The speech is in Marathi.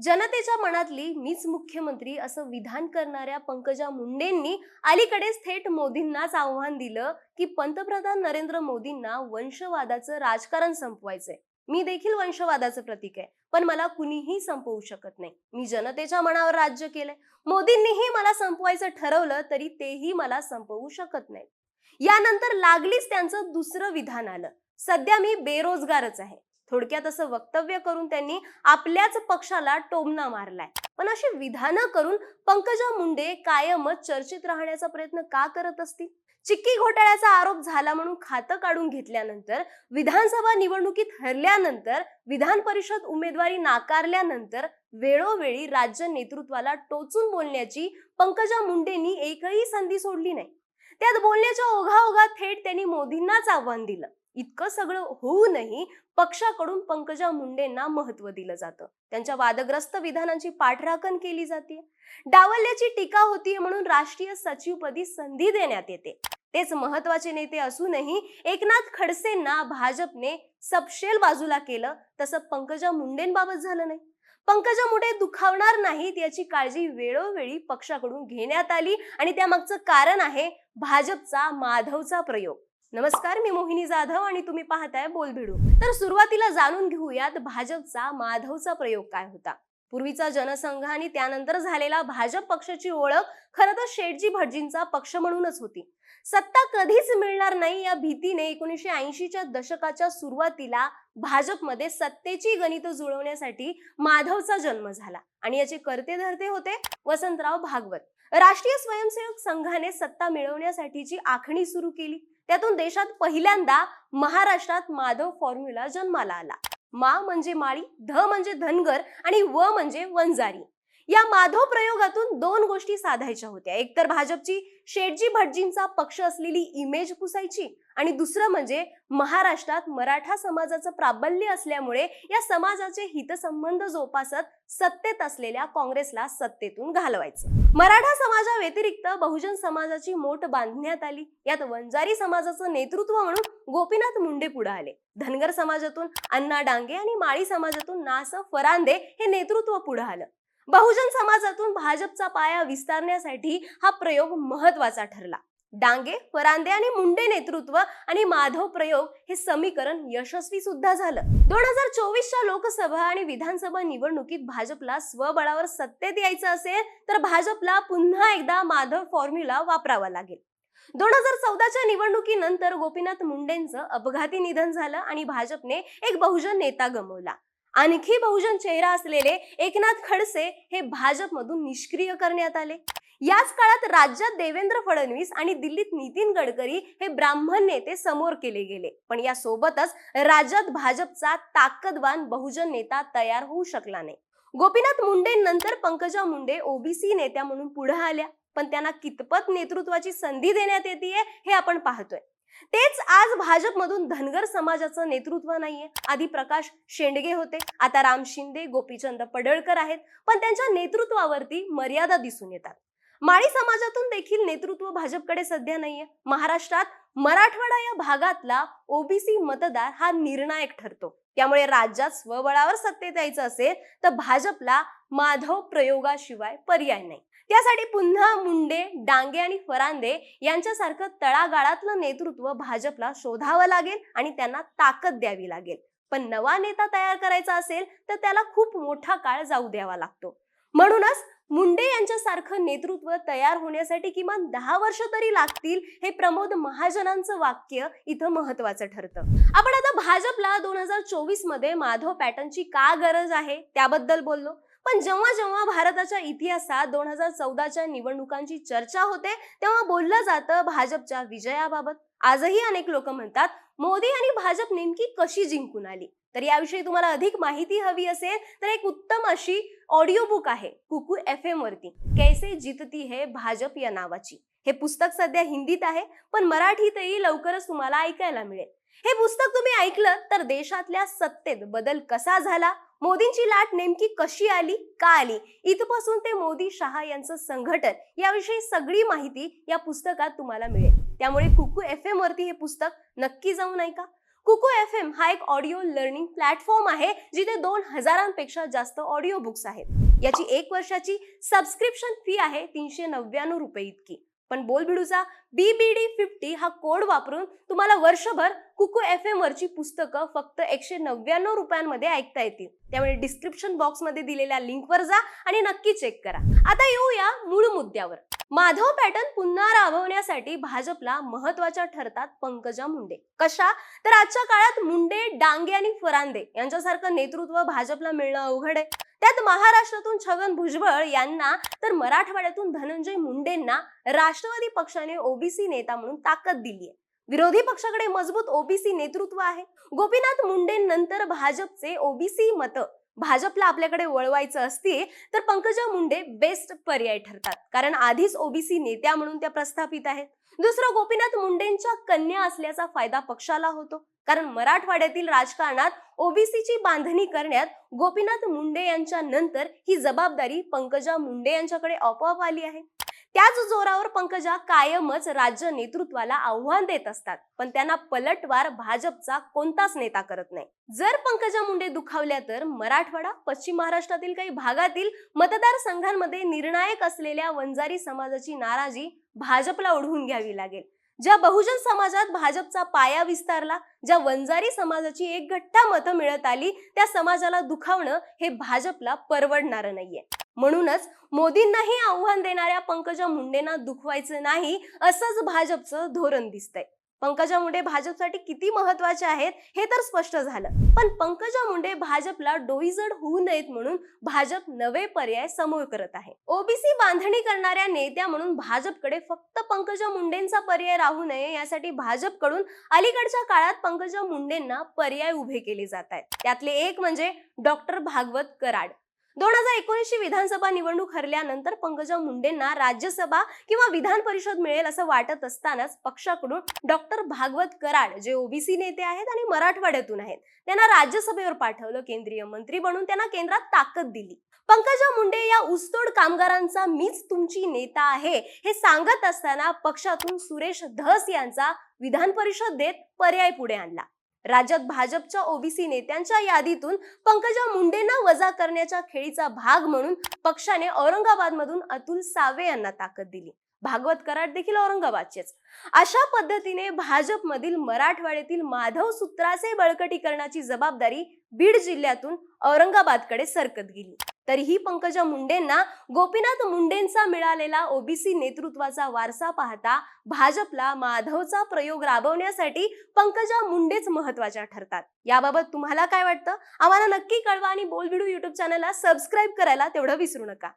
जनतेच्या मनातली मीच मुख्यमंत्री असं विधान करणाऱ्या पंकजा मुंडेंनी अलीकडेच थेट मोदींनाच आव्हान दिलं की पंतप्रधान नरेंद्र मोदींना वंशवादाचं राजकारण संपवायचंय. मी देखील वंशवादाचं प्रतीक आहे पण मला कुणीही संपवू शकत नाही. मी जनतेच्या मनावर राज्य केलंय. मोदींनीही मला संपवायचं ठरवलं तरी तेही मला संपवू शकत नाही. यानंतर लागलीच त्यांचं दुसरं विधान आलं. सध्या मी बेरोजगारच आहे. थोडक्यात असं वक्तव्य करून त्यांनी आपल्याच पक्षाला टोमणा मारलाय. पण अशी विधानं करून पंकजा मुंडे कायमच चर्चेत राहण्याचा प्रयत्न का करत असतील? चिक्की घोटाळ्याचा आरोप झाला म्हणून खातं काढून घेतल्यानंतर विधानसभा निवडणुकीत हरल्यानंतर विधान परिषद उमेदवारी नाकारल्यानंतर वेळोवेळी राज्य नेतृत्वाला टोचून बोलण्याची पंकजा मुंडेंनी एकही संधी सोडली नाही. त्यात बोलण्याच्या ओघाओघा थेट त्यांनी मोदींनाच आव्हान दिलं. इतकं सगळं होऊनही पक्षाकडून पंकजा मुंडेंना महत्त्व दिलं जातं. त्यांच्या वादग्रस्त विधानांची पाठराखण केली जाते. डावलल्याची टीका होतीये म्हणून राष्ट्रीय सचिवपदी संधी देण्यात येते. तेच महत्त्वाचे नेते असूनही एकनाथ खडसेंना भाजपने सपशेल बाजूला केलं तसं पंकजा मुंडेंबाबत झालं नाही. पंकजा मुंडे दुखावणार नाहीत याची काळजी वेळोवेळी पक्षाकडून घेण्यात आली आणि त्यामागचं कारण आहे भाजपचा माधवचा प्रयोग. नमस्कार मी मोहिनी जाधव आणि तुम्ही पाहताय बोलभिडू तर सुरुवातीला जाणून घेऊयात भाजपचा माधवचा प्रयोग काय होता. पूर्वीचा जनसंघ आणि त्यानंतर झालेला भाजप पक्षाची ओळख खरं तर शेटजी भटजींचा पक्ष म्हणूनच होती. सत्ता कधीच मिळणार नाही या भीतीने एकोणीसशे ऐंशीच्या दशकाच्या सुरुवातीला भाजपमध्ये सत्तेची गणित जुळवण्यासाठी माधवचा जन्म झाला आणि याचे करते धरते होते वसंतराव भागवत. राष्ट्रीय स्वयंसेवक संघाने सत्ता मिळवण्यासाठीची आखणी सुरू केली. त्यातून देशात पहिल्यांदा महाराष्ट्रात माधव फॉर्म्युला जन्माला आला. मा म्हणजे माळी ध म्हणजे धनगर आणि व म्हणजे वंजारी. या माधव प्रयोगातून दोन गोष्टी साधायच्या होत्या. एक तर भाजपची शेटजी भटजींचा पक्ष असलेली इमेज पुसायची आणि दुसरं म्हणजे महाराष्ट्रात मराठा समाजाचं प्राबल्य असल्यामुळे या समाजाचे हितसंबंध जोपासत सत्तेत असलेल्या काँग्रेसला सत्तेतून घालवायचं. मराठा समाजा व्यतिरिक्त बहुजन समाजाची मोठ बांधण्यात आली. यात वंजारी समाजाचं नेतृत्व म्हणून गोपीनाथ मुंडे पुढे आले. धनगर समाजातून अण्णा डांगे आणि माळी समाजातून नास फरांदे हे नेतृत्व पुढे आलं. बहुजन समाजातून भाजपचा पाया विस्तारण्यासाठी हा प्रयोग महत्त्वाचा ठरला. डांगे फरांदे आणि मुंडे नेतृत्व आणि माधव प्रयोग हे समीकरण यशस्वी सुद्धा झालं. दोन हजार चोवीसच्या लोकसभा आणि विधानसभा निवडणुकीत भाजपला स्वबळावर सत्तेत यायचं असेल तर भाजपला पुन्हा एकदा माधव फॉर्म्युला वापरावा लागेल. दोन हजार चौदाच्या निवडणुकीनंतर गोपीनाथ मुंडेंचं अपघाती निधन झालं आणि भाजपने एक बहुजन नेता गमवला. आणखी बहुजन चेहरा असलेले एकनाथ खडसे हे भाजपमधून निष्क्रिय करण्यात आले. याच काळात राज्यात देवेंद्र फडणवीस आणि दिल्लीत नितीन गडकरी हे ब्राह्मण नेते समोर केले गेले. पण या सोबतच राज्यात भाजपचा ताकदवान बहुजन नेता तयार होऊ शकला नाही. गोपीनाथ मुंडे नंतर पंकजा मुंडे ओबीसी नेत्या म्हणून पुढे आल्या. पण त्यांना कितपत नेतृत्वाची संधी देण्यात येते हे आपण पाहतोय. तेच आज भाजपमधून धनगर समाजाचं नेतृत्व नाहीये. आधी प्रकाश शेंडगे होते आता राम शिंदे गोपीचंद पडळकर आहेत पण त्यांच्या नेतृत्वावरती मर्यादा दिसून येतात. माळी समाजातून देखील नेतृत्व भाजपकडे सध्या नाहीये. महाराष्ट्रात मराठवाडा या भागातला ओबीसी मतदार हा निर्णायक ठरतो. त्यामुळे राज्यात स्वबळावर सत्तेत यायचं असेल तर भाजपला माधव प्रयोगाशिवाय पर्याय नाही. त्यासाठी पुन्हा मुंडे डांगे आणि फरांदे यांच्यासारखं तळागाळातलं नेतृत्व भाजपला शोधावं लागेल आणि त्यांना ताकद द्यावी लागेल. पण नवा नेता तयार करायचा असेल तर त्याला खूप मोठा काळ जाऊ द्यावा लागतो. म्हणूनच मुंडे यांच्यासारखं नेतृत्व तयार होण्यासाठी किमान दहा वर्ष तरी लागतील हे प्रमोद महाजनांचं वाक्य इथं महत्वाचं ठरतं. आपण आता भाजपला दोन हजार चोवीसमध्ये माधव पॅटर्नची का गरज आहे? त्याबद्दल बोललो. पण जेव्हा जेव्हा भारताच्या इतिहासात दोन हजार चौदाच्या निवडणुकांची चर्चा होते तेव्हा बोललं जातं भाजपच्या विजयाबाबत. आजही अनेक लोक म्हणतात मोदी आणि भाजप नेमकी कशी जिंकून आली? तर याविषयी तुम्हाला अधिक माहिती हवी असेल तर एक उत्तम अशी ऑडिओ बुक आहे कुकू एफ एम वरती. कैसे जितती है भाजप या नावाची? हे पुस्तक सध्या हिंदीत आहे पण मराठीतही लवकरच तुम्हाला ऐकायला मिळेल. हे पुस्तक तुम्ही ऐकलं तर देशातल्या सत्तेत बदल कसा झाला? मोदींची लाट नेमकी कशी आली? का आली? इथपासून ते मोदी शहा यांचं संघटन याविषयी सगळी माहिती या पुस्तकात तुम्हाला मिळेल. त्यामुळे कुकू एफ एम वरती हे पुस्तक नक्की जाऊन ऐका. कुकू एफ एम हा एक ऑडिओ लर्निंग प्लॅटफॉर्म आहे जिथे दोन हजारांपेक्षा जास्त ऑडिओ बुक्स आहेत. याची एक वर्षाची सबस्क्रिप्शन फी आहे तीनशे नव्याण्णव रुपये इतकी. पण बोलबिडूचा बीबीडी फिफ्टी हा कोड वापरून तुम्हाला वर्षभर कुकू एफ एम वरची पुस्तकं फक्त एकशे नव्याण्णव रुपयांमध्ये ऐकता येतील. त्यामुळे डिस्क्रिप्शन बॉक्समध्ये दिलेल्या लिंकवर जा आणि नक्की चेक करा. आता येऊया मूळ मुद्द्यावर. माधव पॅटर्न पुन्हा राबवण्यासाठी भाजपला महत्त्वाच्या ठरतात पंकजा मुंडे. कशा? तर आजच्या काळात मुंडे डांगे आणि फरांदे यांच्यासारखं नेतृत्व भाजपला मिळणं अवघड आहे. त्यात महाराष्ट्रातून छगन भुजबळ यांना तर मराठवाड्यातून धनंजय मुंडेंना राष्ट्रवादी पक्षाने ओबीसी नेता म्हणून ताकद दिली आहे विरोधी पक्षाकडे मजबूत ओबीसी नेतृत्व आहे. गोपीनाथ मुंडेंनंतर भाजपचे ओबीसी मत भाजपला आपल्याकडे वळवायचं असते तर पंकजा मुंडे बेस्ट पर्याय ठरतात. कारण आधीच ओबीसी नेत्या म्हणून त्या प्रस्थापित आहेत. दुसरं गोपीनाथ मुंडेंच्या कन्या असल्याचा फायदा पक्षाला होतो. कारण मराठवाड्यातील राजकारणात ओबीसीची बांधणी करण्यात गोपीनाथ मुंडे यांच्या नंतर ही जबाबदारी पंकजा मुंडे यांच्याकडे आपोआप आली आहे. त्याच जोरावर पंकजा कायमच राज्य नेतृत्वाला आव्हान देत असतात. पण त्यांना पलटवार भाजपचा कोणताच नेता करत नाही. जर पंकजा मुंडे दुखावल्या तर मराठवाडा पश्चिम महाराष्ट्रातील काही भागातील मतदारसंघांमध्ये निर्णायक असलेल्या वंजारी समाजाची नाराजी भाजपला ओढवून घ्यावी लागेल. ज्या बहुजन समाजात भाजपचा पाया विस्तारला ज्या वंजारी समाजाची एक घट्टा मतं मिळत आली त्या समाजाला दुखावणं हे भाजपला परवडणारं नाहीये. म्हणूनच मोदींनाही आव्हान देणाऱ्या पंकजा मुंडेंना दुखवायचं नाही असंच भाजपचं धोरण दिसतंय. पंकजा मुंडे भाजपसाठी किती महत्त्वाचे आहेत हे तर स्पष्ट झालं. पण पंकजा मुंडे भाजपला डोईजड होऊ नयेत म्हणून भाजप नवे पर्याय समोर करत आहे. ओबीसी बांधणी करणाऱ्या नेत्या म्हणून भाजपकडे फक्त पंकजा मुंडेंचा पर्याय राहू नये यासाठी भाजपकडून अलीकडच्या काळात पंकजा मुंडेंना पर्याय उभे केले जात आहेत. त्यातले एक म्हणजे डॉक्टर भागवत कराड. दोन हजार एकोणीसची विधानसभा निवडणूक हरल्यानंतर पंकजा मुंडेंना राज्यसभा किंवा विधान परिषद मिळेल असं वाटत असतानाच पक्षाकडून डॉक्टर भागवत कराड जे ओबीसी नेते आहेत आणि मराठवाड्यातून आहेत त्यांना राज्यसभेवर पाठवलं केंद्रीय मंत्री बनून त्यांना केंद्रात ताकद दिली. पंकजा मुंडे या ऊसतोड कामगारांचा मीच तुमची नेता आहे हे सांगत असताना पक्षातून सुरेश धस यांचा विधान परिषदेत पर्याय पुढे आणला. राज्यात भाजपच्या ओबीसी नेत्यांच्या यादीतून पंकजा मुंडेंना वजा करण्याच्या खेळीचा भाग म्हणून पक्षाने औरंगाबादमधून अतुल सावे यांना ताकद दिली. भागवत कराड देखील औरंगाबादचेच. अशा पद्धतीने भाजपमधील मराठवाड्यातील माधव सूत्राचे बळकटीकरणाची जबाबदारी बीड जिल्ह्यातून औरंगाबादकडे सरकत गेली. तरीही पंकजा मुंडेंना गोपीनाथ मुंडेंचा मिळालेला ओबीसी नेतृत्वाचा वारसा पाहता भाजपला माधवचा प्रयोग राबवण्यासाठी पंकजा मुंडेच महत्त्वाच्या ठरतात. याबाबत तुम्हाला काय वाटतं? आम्हाला नक्की कळवा आणि बोलबिडू युट्यूब चॅनलला सबस्क्राईब करायला तेवढं विसरू नका.